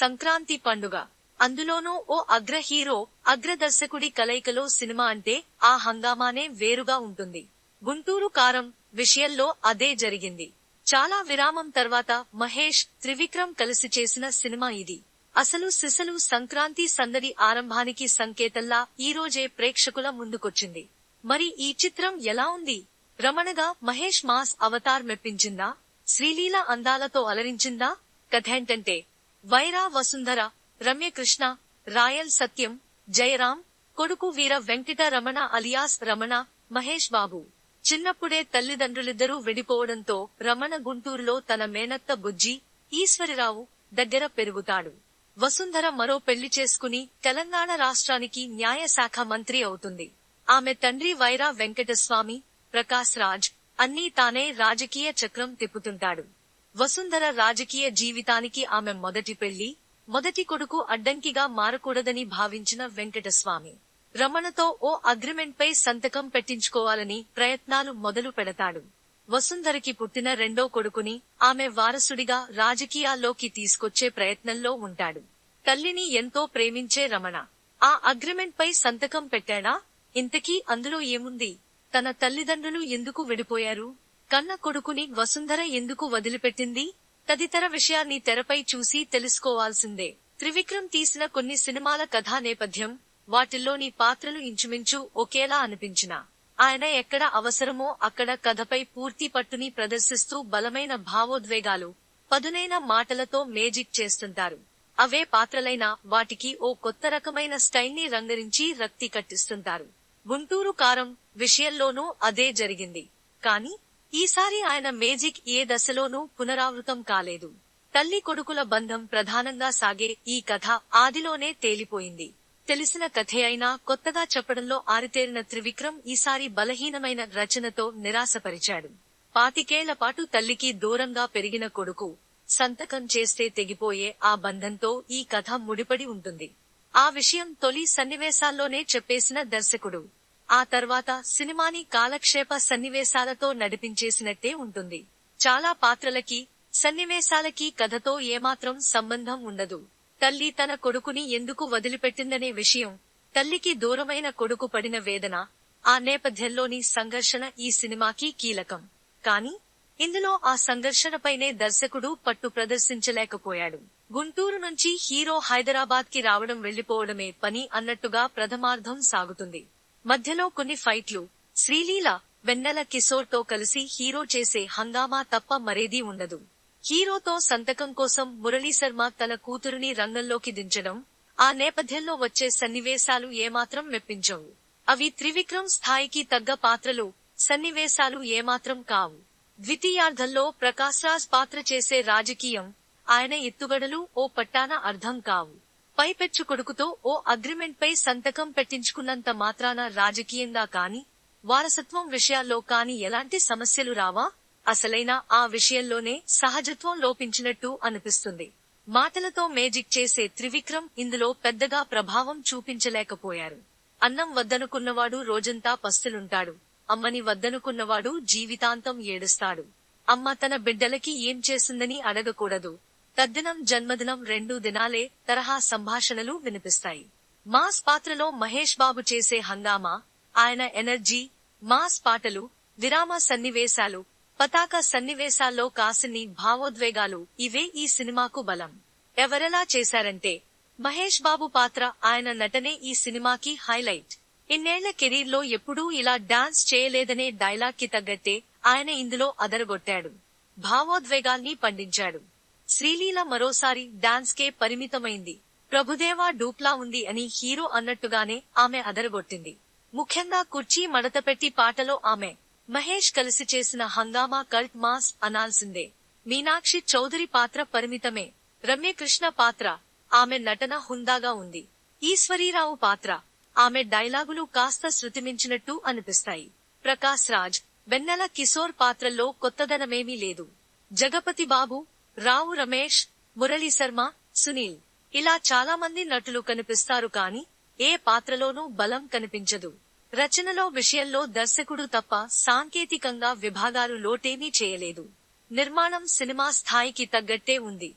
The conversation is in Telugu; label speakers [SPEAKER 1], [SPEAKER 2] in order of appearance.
[SPEAKER 1] సంక్రాంతి పండుగ. అందులోనూ ఓ అగ్ర హీరో అగ్రదర్శకుడి కలయికలో సినిమా అంటే ఆ హంగామానే వేరుగా ఉంటుంది. గుంటూరు కారం విషయంలో అదే జరిగింది. చాలా విరామం తర్వాత మహేష్ త్రివిక్రమ్ కలిసి చేసిన సినిమా ఇది. అసలు సిసలు సంక్రాంతి సందడి ఆరంభానికి సంకేతంలా ఈ రోజే ప్రేక్షకుల ముందుకొచ్చింది. మరి ఈ చిత్రం ఎలా ఉంది? రమణగా మహేష్ మాస్ అవతార్ మెప్పించిందా? శ్రీలీల అందాలతో అలరించిందా? కథేంటంటే వైరా వసుంధర రమ్యకృష్ణ రాయల్ సత్యం జయరాం కొడుకు వీర వెంకట రమణ అలియాస్ రమణ మహేష్ బాబు. చిన్నప్పుడే తల్లిదండ్రులిద్దరూ విడిపోవడంతో రమణ గుంటూరులో తన మేనత్త బుజ్జి ఈశ్వరిరావు దగ్గర పెరుగుతాడు. వసుంధర మరో పెళ్ళి చేసుకుని తెలంగాణ రాష్ట్రానికి న్యాయశాఖ మంత్రి అవుతుంది. ఆమె తండ్రి వైరా వెంకటస్వామి ప్రకాశ్ రాజ్ అన్నీ తానే రాజకీయ చక్రం తిప్పుతుంటాడు. వసుంధర రాజకీయ జీవితానికి ఆమె మొదటి పెళ్ళి మొదటి కొడుకు అడ్డంకిగా మారకూడదని భావించిన వెంకటస్వామి. రమణతో ఓ అగ్రిమెంట్ పై సంతకం పెట్టించుకోవాలని ప్రయత్నాలు మొదలు పెడతాడు. వసుంధరకి పుట్టిన రెండో కొడుకుని ఆమె వారసుడిగా రాజకీయాల్లోకి తీసుకొచ్చే ప్రయత్నంలో ఉంటాడు. తల్లిని ఎంతో ప్రేమించే రమణ ఆ అగ్రిమెంట్ పై సంతకం పెట్టాడా? ఇంతకీ అందులో ఏముంది? తన తల్లిదండ్రులు ఎందుకు విడిపోయారు? కన్న కొడుకుని వసుంధర ఎందుకు వదిలిపెట్టింది? తదితర విషయాన్ని తెరపై చూసి తెలుసుకోవాల్సిందే. త్రివిక్రమ్ తీసిన కొన్ని సినిమాల కథా నేపథ్యం వాటిల్లోని పాత్రలు ఇంచుమించు ఒకేలా అనిపించిన. ఆయన ఎక్కడ అవసరమో అక్కడ కథపై పూర్తి పట్టుని ప్రదర్శిస్తూ బలమైన భావోద్వేగాలు పదునైన మాటలతో మేజిక్ చేస్తుంటారు. అవే పాత్రలైనా వాటికి ఓ కొత్త రకమైన స్టైల్ని రంగరించి రక్తి కట్టిస్తుంటారు. గుంటూరు కారం విషయంలోనూ అదే జరిగింది. కాని ఈసారి ఆయన మేజిక్ ఏ దశలోనూ పునరావృతం కాలేదు. తల్లి కొడుకుల బంధం ప్రధానంగా సాగే ఈ కథ ఆదిలోనే తేలిపోయింది. తెలిసిన కథే అయినా కొత్తగా చెప్పడంలో ఆరితేరిన త్రివిక్రమ్ ఈసారి బలహీనమైన రచనతో నిరాశపరిచాడు. పాతికేళ్ళ పాటు తల్లికి దూరంగా పెరిగిన కొడుకు సంతకం చేస్తే తెగిపోయే ఆ బంధంతో ఈ కథ ముడిపడి ఉంటుంది. ఆ విషయం తొలి సన్నివేశాల్లోనే చెప్పేసిన దర్శకుడు ఆ తర్వాత సినిమాని కాలక్షేప సన్నివేశాలతో నడిపించేసినట్టే ఉంటుంది. చాలా పాత్రలకి సన్నివేశాలకి కథతో ఏమాత్రం సంబంధం ఉండదు. తల్లి తన కొడుకుని ఎందుకు వదిలిపెట్టిందనే విషయం తల్లికి దూరమైన కొడుకు పడిన వేదన ఆ నేపథ్యంలోని సంఘర్షణ ఈ సినిమాకి కీలకం. కాని ఇందులో ఆ సంఘర్షణపైనే దర్శకుడు పట్టు ప్రదర్శించలేకపోయాడు. గుంటూరు నుంచి హీరో హైదరాబాద్కి రావడం వెళ్ళిపోవడమే పని అన్నట్టుగా ప్రథమార్థం సాగుతుంది. మధ్యలో కొన్ని ఫైట్లు. శ్రీలీల వెన్నెల కిషోర్తో కలిసి హీరో చేసే హంగామా తప్ప మరేదీ ఉండదు. హీరోతో సంతకం కోసం మురళీ శర్మ తన కూతురుని రంగంలోకి దించడం ఆ నేపథ్యంలో వచ్చే సన్నివేశాలు ఏమాత్రం మెప్పించవు. అవి త్రివిక్రమ్ స్థాయికి తగ్గ పాత్రలు సన్నివేశాలు ఏమాత్రం కావు. ద్వితీయార్థంలో ప్రకాశ్ రాజ్ పాత్ర చేసే రాజకీయం ఆయన ఎత్తుగడలు ఓ పట్టాన అర్థం కావు. పైపెచ్చు కొడుకుతో ఓ అగ్రిమెంట్ పై సంతకం పెట్టించుకున్నంత మాత్రాన రాజకీయంగా కాని వారసత్వం విషయాల్లో కాని ఎలాంటి సమస్యలు రావా? అసలైన ఆ విషయంలోనే సహజత్వం లోపించినట్టు అనిపిస్తుంది. మాటలతో మేజిక్ చేసే త్రివిక్రమ్ ఇందులో పెద్దగా ప్రభావం చూపించలేకపోయారు. అన్నం వద్దనుకున్నవాడు రోజంతా పస్తులుంటాడు. అమ్మని వద్దనుకున్నవాడు జీవితాంతం ఏడుస్తాడు. అమ్మ తన బిడ్డలకి ఏం చేసిందని అడగకూడదు. తద్దినం జన్మదినం రెండు దినాలే తరహా సంభాషణలు వినిపిస్తాయి. మాస్ పాత్రలో మహేష్ బాబు చేసే హంగామా ఆయన ఎనర్జీ మాస్ పాటలు విరామ సన్నివేశాలు పతాక సన్నివేశాల్లో కాసిన్ని భావోద్వేగాలు ఇవే ఈ సినిమాకు బలం. ఎవరెలా చేశారంటే మహేష్ బాబు పాత్ర ఆయన నటనే ఈ సినిమాకి హైలైట్. ఇన్నేళ్ళ కెరీర్లో ఎప్పుడూ ఇలా డాన్స్ చేయలేదనే డైలాగ్కి తగ్గట్టే ఆయన ఇందులో అదరగొట్టాడు. భావోద్వేగాల్ని పండించాడు. శ్రీలీల మరోసారి డాన్స్ కే పరిమితమైంది. ప్రభుదేవా డూప్లా ఉంది అని హీరో అన్నట్టుగానే ఆమె అదరగొట్టింది. ముఖ్యంగా కుర్చీ మడతపెట్టి పాటలో ఆమె మహేష్ కలిసి చేసిన హంగామా కల్ట్ మాస్ అనాల్సిందే. మీనాక్షి చౌదరి పాత్ర పరిమితమే. రమ్యకృష్ణ పాత్ర ఆమె నటన హుందాగా ఉంది. ఈశ్వరీరావు పాత్ర ఆమె డైలాగులు కాస్త శృతిమించినట్టు అనిపిస్తాయి. ప్రకాశ్ రాజ్ వెన్నెల కిశోర్ పాత్రల్లో కొత్తదనమేమీ లేదు. జగపతి బాబు రావు రమేష్ మురళీ శర్మ సునీల్. ఇలా చాలా మంది నటులు కనిపిస్తారు కాని ఏ పాత్రలోనూ బలం కనిపించదు. రచనలో విషయంలో దర్శకుడు తప్ప సాంకేతికంగా విభాగాలు లోటేమీ చేయలేదు. నిర్మాణం సినిమా స్థాయికి తగ్గట్టే ఉంది.